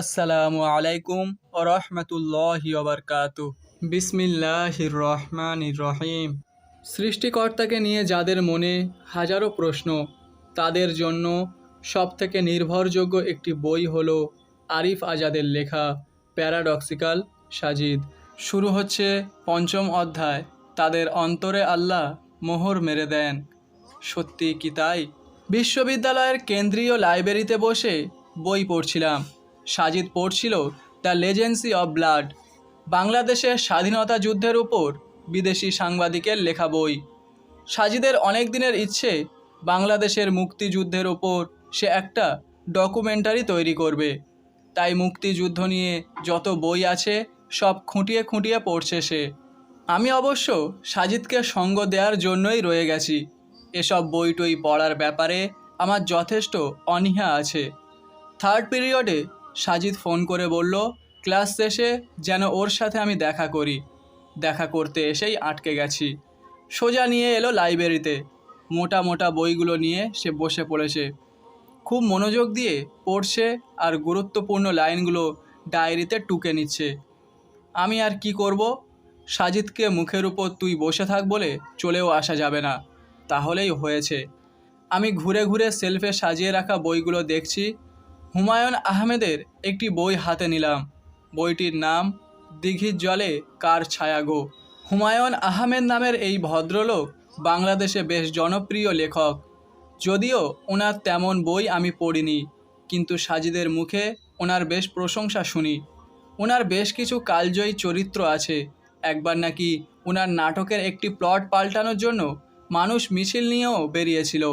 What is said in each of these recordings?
আসসালামু আলাইকুম রহমতুল্লাহি ওবরকাত বিসমিল্লাহির রহমানির রহিম। সৃষ্টিকর্তাকে নিয়ে যাদের মনে হাজারো প্রশ্ন, তাদের জন্য সবথেকে নির্ভরযোগ্য একটি বই হল আরিফ আজাদের লেখা প্যারাডক্সিক্যাল সাজিদ। শুরু হচ্ছে পঞ্চম অধ্যায়। তাদের অন্তরে আল্লাহ মোহর মেরে দেন। সত্যি কি তাই? বিশ্ববিদ্যালয়ের কেন্দ্রীয় লাইব্রেরিতে বসে বই পড়ছিলাম। সাজিদ পড়ছিল দ্য লেজেন্সি অব ব্লাড বাংলাদেশের স্বাধীনতা যুদ্ধের উপর বিদেশি সাংবাদিকের লেখা বই। সাজিদের অনেক দিনের ইচ্ছে বাংলাদেশের মুক্তিযুদ্ধের ওপর সে একটা ডকুমেন্টারি তৈরি করবে। তাই মুক্তিযুদ্ধ নিয়ে যত বই আছে, সব খুঁটিয়ে খুঁটিয়ে পড়ছে সে। আমি অবশ্য সাজিদকে সঙ্গ দেওয়ার জন্যই রয়ে গেছি। এসব বই টই পড়ার ব্যাপারে আমার যথেষ্ট অনীহা আছে। থার্ড পিরিয়ডে সাজিদ ফোন করে বলল, ক্লাস শেষে যেন ওর সাথে আমি দেখা করি। দেখা করতে এসেই আটকে গেছি। সোজা নিয়ে এলো লাইব্রেরিতে। মোটা মোটা বইগুলো নিয়ে সে বসে পড়েছে। খুব মনোযোগ দিয়ে পড়ছে আর গুরুত্বপূর্ণ লাইনগুলো ডায়েরিতে টুকে নিচ্ছে। আমি আর কি করব? সাজিদকে মুখের উপর তুই বসে থাক বলে চলেও আসা যাবে না। তাহলেই হয়েছে। আমি ঘুরে ঘুরে সেলফে সাজিয়ে রাখা বইগুলো দেখছি। হুমায়ুন আহমেদের একটি বই হাতে নিলাম। বইটির নাম, দিঘির জলে কার ছায়া গো? হুমায়ুন আহমেদ নামের এই ভদ্রলোক বাংলাদেশে বেশ জনপ্রিয় লেখক। যদিও ওনার তেমন বই আমি পড়িনি, কিন্তু সাজিদের মুখে ওনার বেশ প্রশংসা শুনি। ওনার বেশ কিছু কালজয়ী চরিত্র আছে। একবার নাকি ওনার নাটকের একটি প্লট পাল্টানোর জন্য মানুষ মিছিল নিয়েও বেরিয়েছিল।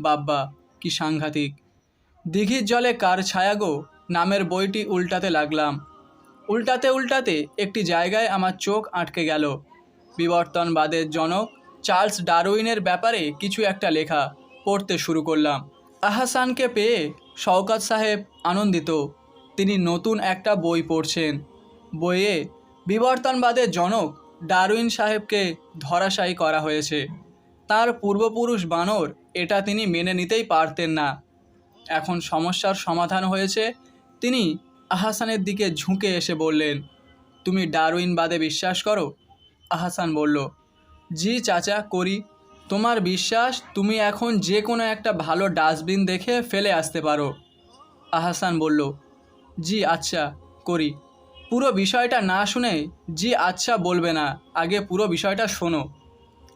বাব্বা, কি সাংঘাতিক। দিঘির জলে কার ছায়াগো নামের বইটি উল্টাতে লাগলাম। উল্টাতে উল্টাতে একটি জায়গায় আমার চোখ আটকে গেল। বিবর্তনবাদের জনক চার্লস ডারউইনের ব্যাপারে কিছু একটা লেখা পড়তে শুরু করলাম। আহাসানকে পেয়ে শওকাত সাহেব আনন্দিত। তিনি নতুন একটা বই পড়ছেন। বইয়ে বিবর্তনবাদের জনক ডারউইন সাহেবকে ধরাশায়ী করা হয়েছে। তার পূর্বপুরুষ বানর এটা তিনি মেনে নিতেই পারতেন না। এখন সমস্যার সমাধান হয়েছে। তিনি আহাসানের দিকে ঝুঁকে এসে বললেন, তুমি ডারউইনবাদে বিশ্বাস করো? আহাসান বলল, জি চাচা, করি। তোমার বিশ্বাস, তুমি এখন যে কোনো একটা ভালো ডাস্টবিন দেখে ফেলে আসতে পারো। আহাসান বলল, জি আচ্ছা করি। পুরো বিষয়টা না শুনে জি আচ্ছা বলবে না, আগে পুরো বিষয়টা শোনো।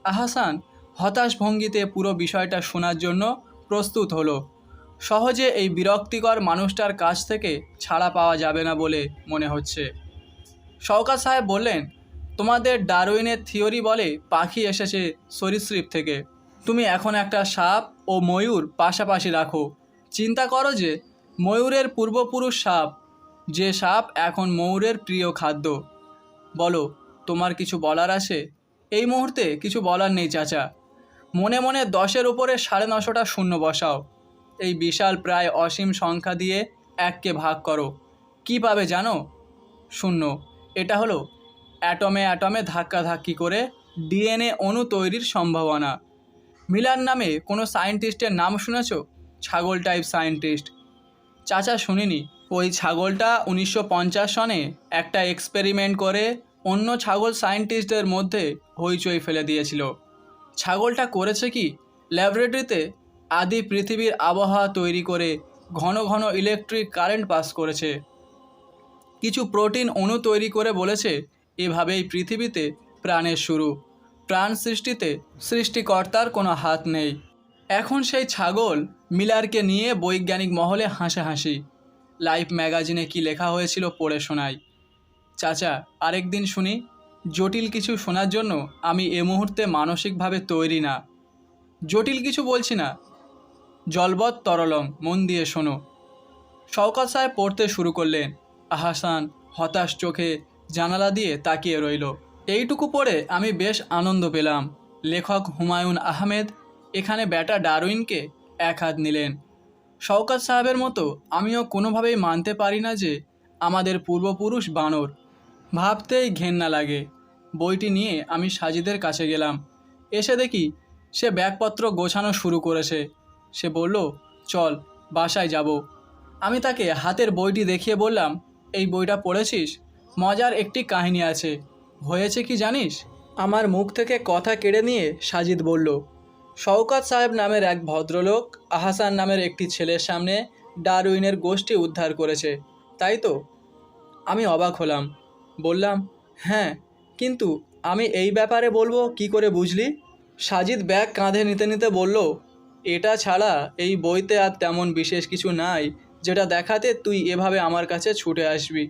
আহাসান হতাশ ভঙ্গিতে পুরো বিষয়টা শোনার জন্য প্রস্তুত হলো। সহজে এই বিরক্তিকর মানুষটার কাছ থেকে ছাড়া পাওয়া যাবে না বলে মনে হচ্ছে। শওকাত সাহেব বললেন, তোমাদের ডারউইনের থিওরি বলে পাখি এসেছে সরীসৃপ থেকে। তুমি এখন একটা সাপ ও ময়ূর পাশাপাশি রাখো। চিন্তা করো যে, ময়ূরের পূর্বপুরুষ সাপ, যে সাপ এখন ময়ূরের প্রিয় খাদ্য। বলো, তোমার কিছু বলার আছে? এই মুহূর্তে কিছু বলার নেই, চাচা। মনে মনে দশের উপরে সাড়ে নশোটা শূন্য বসাও। এই বিশাল প্রায় অসীম সংখ্যা দিয়ে এককে ভাগ করো। কি পাবে জানো? শূন্য। এটা হলো অ্যাটমে অ্যাটমে ধাক্কাধাক্কি করে ডিএনএ অণু তৈরির সম্ভাবনা। মিলার নামে কোনো সায়েন্টিস্টের নাম শুনেছ? ছাগল টাইপ সায়েন্টিস্ট। চাচা, শুনিনি। ওই ছাগলটা উনিশশো পঞ্চাশ সনে একটা এক্সপেরিমেন্ট করে অন্য ছাগল সায়েন্টিস্টদের মধ্যে হইচই ফেলে দিয়েছিল। ছাগলটা করেছে কি? ল্যাবরেটরিতে আদি পৃথিবীর আবহাওয়া তৈরি করে ঘন ঘন ইলেকট্রিক কারেন্ট পাস করেছে। কিছু প্রোটিন অণু তৈরি করে বলেছে, এভাবেই পৃথিবীতে প্রাণের শুরু। প্রাণ সৃষ্টিতে সৃষ্টিকর্তার কোনো হাত নেই। এখন সেই ছাগল মিলারকে নিয়ে বৈজ্ঞানিক মহলে হাসাহাসি। লাইফ ম্যাগাজিনে কি লেখা হয়েছিল পড়ে শোনাই। চাচা, আরেকদিন শুনি, জটিল কিছু শোনার জন্য আমি এ মুহূর্তে মানসিকভাবে তৈরি না। জটিল কিছু বলছি না জলবৎ তরলং মন দিয়ে শোনো। শওকত সাহেব পড়তে শুরু করলেন। আহাসান হতাশ চোখে জানালা দিয়ে তাকিয়ে রইল। এইটুকু পড়ে আমি বেশ আনন্দ পেলাম। লেখক হুমায়ুন আহমেদ, এখানে ব্যাটা ডারউইনকে এক হাত নিলেন। শওকত সাহেবের মতো আমিও কোনোভাবেই মানতে পারি না যে আমাদের পূর্বপুরুষ বানর। ভাবতেই ঘেন্না লাগে। বইটি নিয়ে আমি সাজিদের কাছে গেলাম। এসে দেখি সে ব্যাগপত্র গোছানো শুরু করেছে। সে বলল, চল, বাসায় যাব। আমি তাকে হাতের বইটি দেখিয়ে বললাম, এই বইটা পড়েছিস? মজার একটি কাহিনী আছে। হয়েছে কি জানিস? আমার মুখ থেকে কথা কেড়ে নিয়ে সাজিদ বলল, শওকত সাহেব নামের এক ভদ্রলোক আহাসান নামের একটি ছেলের সামনে ডারউইনের গোষ্ঠী উদ্ধার করেছে, তাই তো? আমি অবাক হলাম, বললাম হ্যাঁ কিন্তু আমি এই ব্যাপারে বলব কি করে বুঝলি? সাজিদ ব্যাগ কাঁধে নিতে নিতে বলল এটা ছাড়া এই বইতে আর তেমন বিশেষ কিছু নাই, যেটা দেখাতে তুই এভাবে আমার কাছে ছুটে আসবি।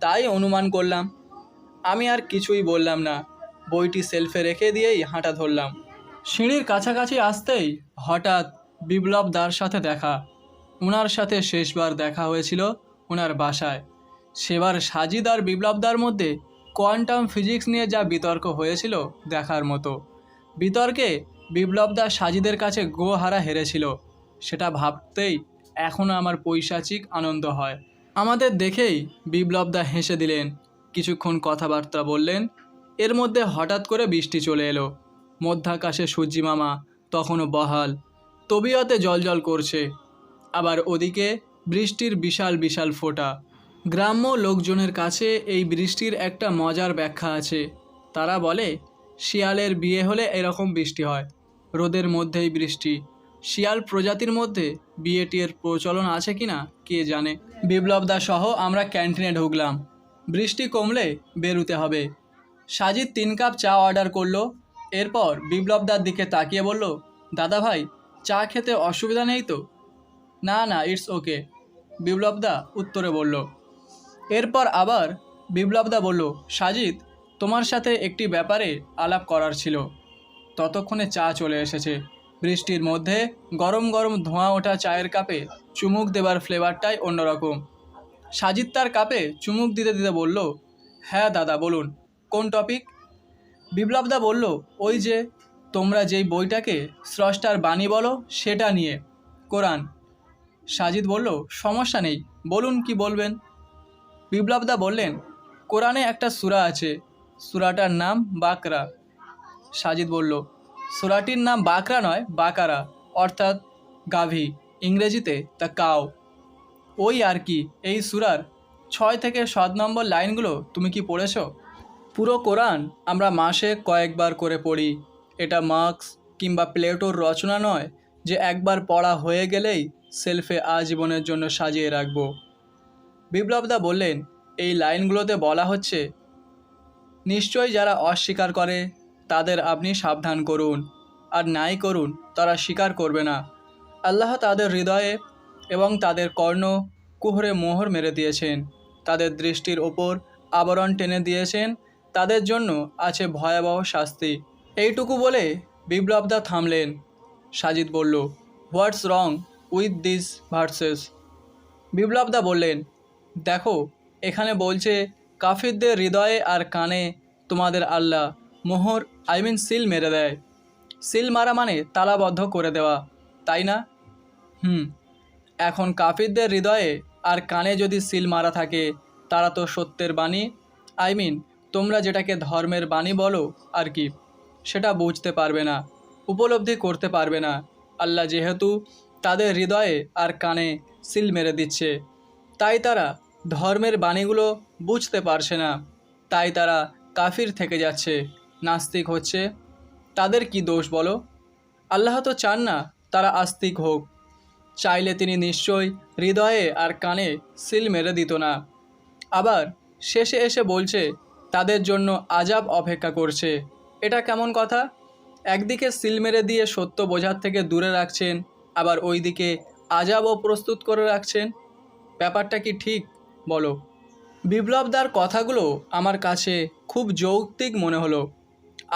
তাই অনুমান করলাম। আমি আর কিছুই বললাম না। বইটি সেলফে রেখে দিয়েই হাঁটা ধরলাম। সিঁড়ির কাছাকাছি আসতেই হঠাৎ বিপ্লব দার সাথে দেখা। ওনার সাথে শেষবার দেখা হয়েছিল ওনার বাসায়। সেবার সাজিদ আর বিপ্লবদার মধ্যে কোয়ান্টাম ফিজিক্স নিয়ে যা বিতর্ক হয়েছিল দেখার মতো। বিতর্কে বিপ্লবদা সাজিদের কাছে গোহারা হেরেছিল। সেটা ভাবতেই এখনও আমার পৈশাচিক আনন্দ হয়। আমাদের দেখেই বিপ্লবদা হেসে দিলেন, কিছুক্ষণ কথাবার্তা বললেন, এর মধ্যে হঠাৎ করে বৃষ্টি চলে এলো। মধ্যাকাশে সূর্যি মামা, তখনও বহাল, তবিয়তে জলজল করছে। আবার ওদিকে বৃষ্টির বিশাল বিশাল ফোঁটা। গ্রাম্য লোকজনের কাছে এই বৃষ্টির একটা মজার ব্যাখ্যা আছে। তারা বলে, শিয়ালের বিয়ে হলে এরকম বৃষ্টি হয়। রোদের মধ্যেই বৃষ্টি। শিয়াল প্রজাতির মধ্যে বিয়ে টিয়ের প্রচলন আছে কি না কে জানে? বিপ্লবদা সহ আমরা ক্যান্টিনে ঢুকলাম। বৃষ্টি কমলে বেরুতে হবে। সাজিদ তিন কাপ চা অর্ডার করল। এরপর বিপ্লবদার দিকে তাকিয়ে বলল, দাদা ভাই, চা খেতে অসুবিধা নেই তো? না না, ইটস ওকে। বিপ্লবদা উত্তরে বলল। এরপর আবার বিপ্লবদা বলল, সাজিদ, তোমার সাথে একটি ব্যাপারে আলাপ করার ছিল। ততক্ষণে চা চলে এসেছে। বৃষ্টির মধ্যে গরম গরম ধোঁয়া ওঠা চায়ের কাপে চুমুক দেবার ফ্লেভারটাই অন্যরকম। সাজিদ তার কাপে চুমুক দিতে দিতে বলল হ্যাঁ দাদা, বলুন, কোন টপিক বিপ্লবদা বলল, ওই যে, তোমরা যেই বইটাকে স্রষ্টার বাণী বলো, সেটা নিয়ে, কোরআন। সাজিদ বলল, সমস্যা নেই, বলুন কি বলবেন? বিপ্লবদা বললেন, কোরআনে একটা সূরা আছে, সূরাটার নাম বাকরা। সাজিদ বলল, সূরাটির নাম বাকরা নয়, বাকারা, অর্থাৎ গাভী। ইংরেজিতে তা কাও ওই আর কি, এই সুরার ছয় থেকে সাত নম্বর লাইনগুলো তুমি কি পড়েছ? পুরো কোরআন আমরা মাসে কয়েকবার করে পড়ি। এটা মার্কস কিংবা প্লেটোর রচনা নয় যে একবার পড়া হয়ে গেলেই সেলফে আজীবনের জন্য সাজিয়ে রাখব। বিপ্লবদা বললেন, এই লাইনগুলোতে বলা হচ্ছে, নিশ্চয়ই যারা অস্বীকার করে তাদের আপনি সাবধান করুন। আর নাই করুন, তারা স্বীকার করবে না। আল্লাহ তাদের হৃদয়ে এবং তাদের কর্ণ কুহরে মোহর মেরে দিয়েছেন। তাদের দৃষ্টির ওপর আবরণ টেনে দিয়েছেন। তাদের জন্য আছে ভয়াবহ শাস্তি। এইটুকু বলে বিপ্লবদা থামলেন। সাজিদ বলল what's wrong with this verses বিপ্লবদা বললেন, দেখো, এখানে বলছে, কাফিরদের হৃদয়ে আর কানে তোমাদের আল্লাহ। মোহর আই মিন সিল মেরে দেয়। সিল মারা মানে তালাবদ্ধ করে দেওয়া, তাই না? হুম, এখন কাফিরদের হৃদয়ে আর কানে যদি সিল মারা থাকে, তারা তো সত্যের বাণী। আই মিন তোমরা যেটাকে ধর্মের বাণী বলো আর কি, সেটা বুঝতে পারবে না, উপলব্ধি করতে পারবে না। আল্লাহ যেহেতু তাদের হৃদয়ে আর কানে সিল মেরে দিচ্ছে, তাই তারা ধর্মের বাণীগুলো বুঝতে পারছে না, তাই তারা কাফির থেকে যাচ্ছে। নাস্তিক হচ্ছে। তাদের কি দোষ বলো? আল্লাহ তো চান না তারা আস্তিক হোক। চাইলে তিনি নিশ্চয় হৃদয়ে আর কানে সিল মেরে দিত না। আবার শেষে এসে বলছে, তাদের জন্য আজাব অপেক্ষা করছে। এটা কেমন কথা? একদিকে সিল মেরে দিয়ে সত্য বোঝার থেকে দূরে রাখছেন, আবার ওইদিকে আজাবও প্রস্তুত করে রাখছেন। ব্যাপারটা কি ঠিক বলো? বিপ্লবদার কথাগুলো আমার কাছে খুব যৌক্তিক মনে হলো।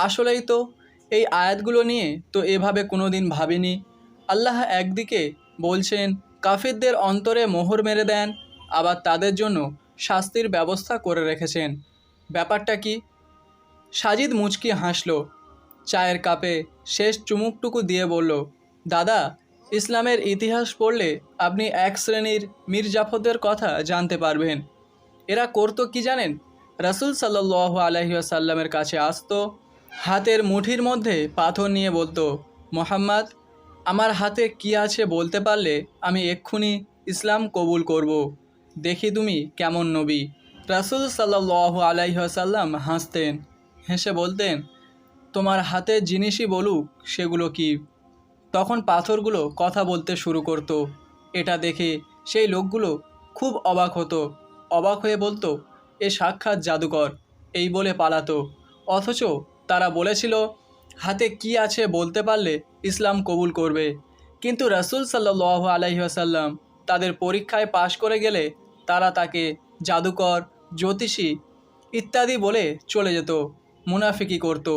আসলেই তো, এই আয়াতগুলো নিয়ে তো এভাবে কোনো দিন ভাবিনি। আল্লাহ একদিকে বলছেন, কাফিরদের অন্তরে মোহর মেরে দেন, আবার তাদের জন্য শাস্তির ব্যবস্থা করে রেখেছেন। ব্যাপারটা কি? সাজিদ মুচকি হাসল, চায়ের কাপে শেষ চুমুকটুকু দিয়ে বলল, দাদা, ইসলামের ইতিহাস পড়লে আপনি এক শ্রেণির মীর জাফরদের কথা জানতে পারবেন। এরা করতো কি জানেন? রাসুল সাল্লাহ আলহিসাল্লামের কাছে আসতো হাতের মুঠির মধ্যে পাথর নিয়ে বলতো, মোহাম্মদ, আমার হাতে কি আছে বলতে পারলে আমি এক্ষুনি ইসলাম কবুল করব। দেখি তুমি কেমন নবী। রাসুল সাল্লাহ আলাইসাল্লাম হাসতেন। হেসে বলতেন, তোমার হাতে জিনিসই বলুক, সেগুলো কি? তখন পাথরগুলো কথা বলতে শুরু করতো। এটা দেখে সেই লোকগুলো খুব অবাক হতো। অবাক হয়ে বলতো, এ সাক্ষাৎ জাদুকর, এই বলে পালাতো। অথচ তারা বলেছিল, হাতে কি আছে বলতে পারলে ইসলাম কবুল করবে। কিন্তু রাসুল সাল্লাহ আলাইসাল্লাম তাদের পরীক্ষায় পাশ করে গেলে তারা তাকে জাদুকর, জ্যোতিষী ইত্যাদি বলে চলে যেত মুনাফিকি করত।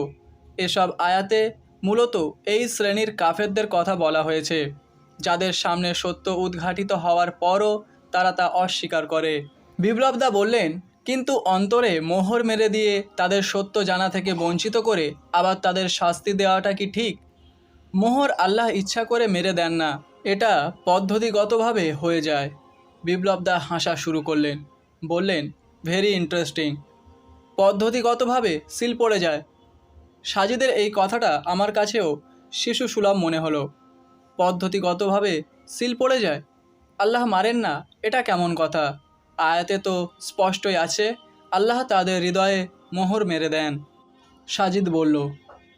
এসব আয়াতে মূলত এই শ্রেণির কাফেরদের কথা বলা হয়েছে, যাদের সামনে সত্য উদ্ঘাটিত হওয়ার পরও তারা তা অস্বীকার করে। বিপ্লবদা বললেন কিন্তু অন্তরে মোহর মেরে দিয়ে তাদের সত্য জানা থেকে বঞ্চিত করে আবার তাদের শাস্তি দেওয়াটা কি ঠিক? মোহর আল্লাহ ইচ্ছা করে মেরে দেন না, এটা পদ্ধতিগতভাবে হয়ে যায়। বিপ্লবদা হাসা শুরু করলেন, বললেন ভেরি ইন্টারেস্টিং পদ্ধতিগতভাবে সিল পড়ে যায়। সাজিদের এই কথাটা আমার কাছেও শিশু সুলভ মনে হলো। পদ্ধতিগতভাবে সিল পড়ে যায়? আল্লাহ মারেন না, এটা কেমন কথা? আয়াতে তো স্পষ্টই আছে, আল্লাহ তাদের হৃদয়ে মোহর মেরে দেন। সাজিদ বলল,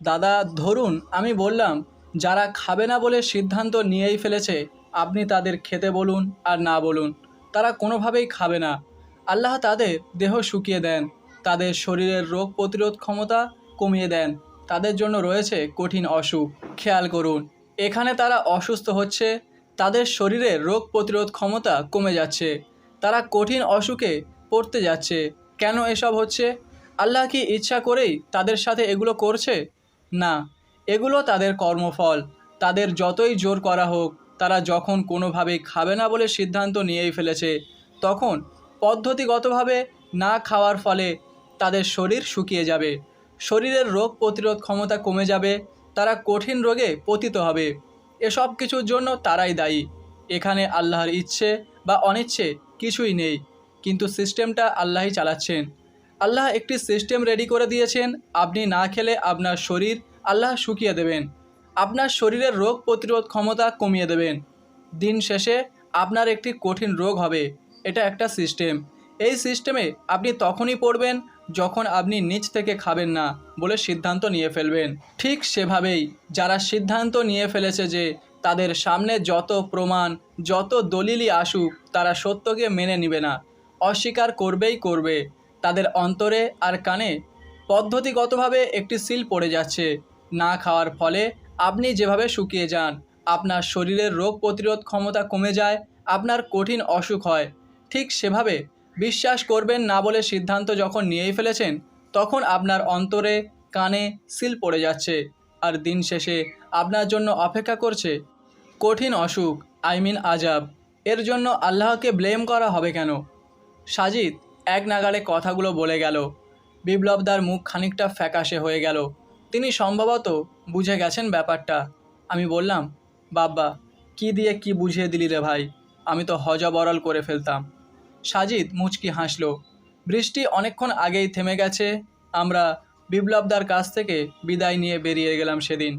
দাদা, ধরুন, আমি বললাম, যারা খাবে না বলে সিদ্ধান্ত নিয়েই ফেলেছে, আপনি তাদের খেতে বলুন আর না বলুন। তারা কোনোভাবেই খাবে না। আল্লাহ তাদের দেহ শুকিয়ে দেন, তাদের শরীরের রোগ প্রতিরোধ ক্ষমতা কমিয়ে দেন, তাদের জন্য রয়েছে কঠিন অসুখ। খেয়াল করুন, এখানে তারা অসুস্থ হচ্ছে, তাদের শরীরের রোগ প্রতিরোধ ক্ষমতা কমে যাচ্ছে। তারা কঠিন অসুখে পড়তে যাচ্ছে। কেন এসব হচ্ছে? আল্লাহ কি ইচ্ছা করেই তাদের সাথে এগুলো করছে? না, এগুলো তাদের কর্মফল। তাদের যতই জোর করা হোক, তারা যখন কোনোভাবেই খাবে না বলে সিদ্ধান্ত নিয়েই ফেলেছে, তখন পদ্ধতিগতভাবে না খাওয়ার ফলে তাদের শরীর শুকিয়ে যাবে। শরীরের রোগ প্রতিরোধ ক্ষমতা কমে যাবে, তারা কঠিন রোগে পতিত হবে। এসব কিছুর জন্য তারাই দায়ী। এখানে আল্লাহর ইচ্ছে বা অনিচ্ছে কিছুই নেই। কিন্তু সিস্টেমটা আল্লাহই চালাচ্ছেন। আল্লাহ একটি সিস্টেম রেডি করে দিয়েছেন, আপনি না খেলে আপনার শরীর আল্লাহ শুকিয়ে দেবেন। আপনার শরীরের রোগ প্রতিরোধ ক্ষমতা কমিয়ে দেবেন। দিন শেষে আপনার একটি কঠিন রোগ হবে। এটা একটা সিস্টেম। এই সিস্টেমে আপনি তখনই পড়বেন যখন আপনি নিচ থেকে খাবেন না বলে সিদ্ধান্ত নিয়ে ফেলবেন। ঠিক সেভাবেই যারা সিদ্ধান্ত নিয়ে ফেলেছে যে তাদের সামনে যত প্রমাণ, যত দলিলই আসুক, তারা সত্যকে মেনে নিবে না। অস্বীকার করবেই করবে। তাদের অন্তরে আর কানে পদ্ধতিগতভাবে একটি সিল পড়ে যাচ্ছে। না খাওয়ার ফলে আপনি যেভাবে শুকিয়ে যান, আপনার শরীরের রোগ প্রতিরোধ ক্ষমতা কমে যায়, আপনার কঠিন অসুখ হয়, ঠিক সেভাবে বিশ্বাস করবেন না বলে সিদ্ধান্ত যখন নিয়েই ফেলেছেন, তখন আপনার অন্তরে কানে সিল পড়ে যাচ্ছে। আর দিন শেষে আপনার জন্য অপেক্ষা করছে কঠিন অসুখ, আই মিন আজাব। এর জন্য আল্লাহকে ব্লেম করা হবে কেন? সাজিদ এক নাগাড়ে কথাগুলো বলে গেল। বিপ্লবদার মুখ খানিকটা ফ্যাকাশে হয়ে গেল। তিনি সম্ভবত বুঝে গেছেন ব্যাপারটা। আমি বললাম, বাব্বা, কি দিয়ে কি বুঝিয়ে দিলি রে ভাই? আমি তো হজবরল করে ফেলতাম। সাজিদ মুচকি হাসল, বৃষ্টি অনেকক্ষণ আগেই থেমে গেছে, আমরা বিপ্লবদার কাছ থেকে বিদায় নিয়ে বেরিয়ে গেলাম সেদিন।